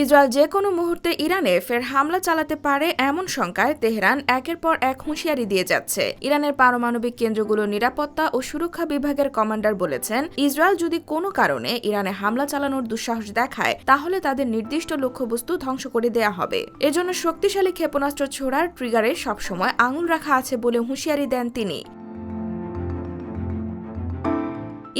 Israel যে কোনো মুহূর্তে ইরানে ফের হামলা চালাতে পারে এমন শঙ্কায় তেহরান একের পর এক হুঁশিয়ারি দিয়ে যাচ্ছে। ইরানের পারমাণবিক কেন্দ্রগুলোর নিরাপত্তা ও সুরক্ষা বিভাগের কমান্ডার বলেছেন, ইসরায়েল যদি কোনো কারণে ইরানে হামলা চালানোর দুঃসাহস দেখায়, তাহলে তাদের নির্দিষ্ট লক্ষ্যবস্তু ধ্বংস করে দেয়া হবে। এজন্য শক্তিশালী ক্ষেপণাস্ত্র ছোড়ার ট্রিগারে সবসময় আঙুল রাখা আছে বলে হুঁশিয়ারি দেন তিনি।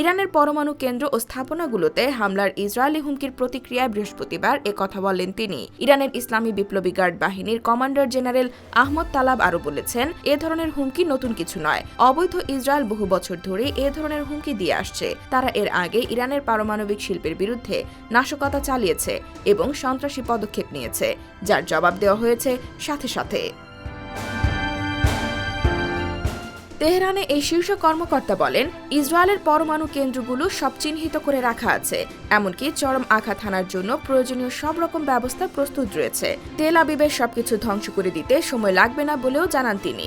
ইরানের পরমাণু কেন্দ্র ও স্থাপনাগুলোতে হামলার ইসরায়েলি হুমকির প্রতিক্রিয়ায় বৃহস্পতিবার কথা বলেন তিনি। ইরানের ইসলামী বিপ্লবী গার্ড বাহিনীর কমান্ডার জেনারেল আহমদ তালাব আরও বলেছেন, এ ধরনের হুমকি নতুন কিছু নয়। অবৈধ ইসরায়েল বহু বছর ধরে এ ধরনের হুমকি দিয়ে আসছে। তারা এর আগে ইরানের পারমাণবিক শিল্পের বিরুদ্ধে নাশকতা চালিয়েছে এবং সন্ত্রাসী পদক্ষেপ নিয়েছে, যার জবাব দেওয়া হয়েছে সাথে সাথে। তেহরানে এই শীর্ষ কর্মকর্তা বলেন, ইসরায়েলের পরমাণু কেন্দ্রগুলো সব চিহ্নিত করে রাখা আছে, এমনকি চরম আঘাত হানার জন্য প্রয়োজনীয় সব রকম ব্যবস্থা প্রস্তুত রয়েছে। তেল আবিবের সবকিছু ধ্বংস করে দিতে সময় লাগবে না বলেও জানান তিনি।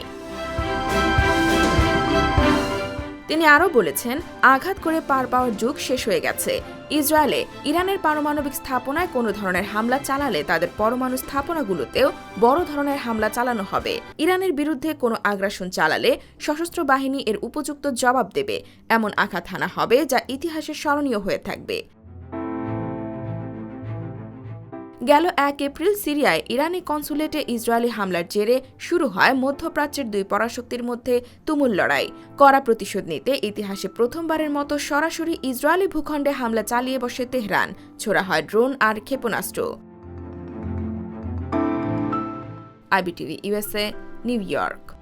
তিনি আরও বলেছেন, আঘাত করে পার পাওয়ার যুগ শেষ হয়ে গেছে। ইসরায়েলে ইরানের পারমাণবিক স্থাপনায় কোনো ধরনের হামলা চালালে তাদের পরমাণু স্থাপনাগুলোতেও বড় ধরনের হামলা চালানো হবে। ইরানের বিরুদ্ধে কোনো আগ্রাসন চালালে সশস্ত্র বাহিনী এর উপযুক্ত জবাব দেবে। এমন আঘাত হানা হবে যা ইতিহাসে স্মরণীয় হয়ে থাকবে। গেল এক এপ্রিল সিরিয়ায় ইরানি কনসুলেটে ইসরায়েলি হামলার জেরে শুরু হয় মধ্যপ্রাচ্যের দুই পরাশক্তির মধ্যে তুমুল লড়াই। কড়া প্রতিশোধ নিতে ইতিহাসে প্রথমবারের মতো সরাসরি ইসরায়েলি ভূখণ্ডে হামলা চালিয়ে বসে তেহরান। ছোড়া হয় ড্রোন আর ক্ষেপণাস্ত্র। IBTV USA New York.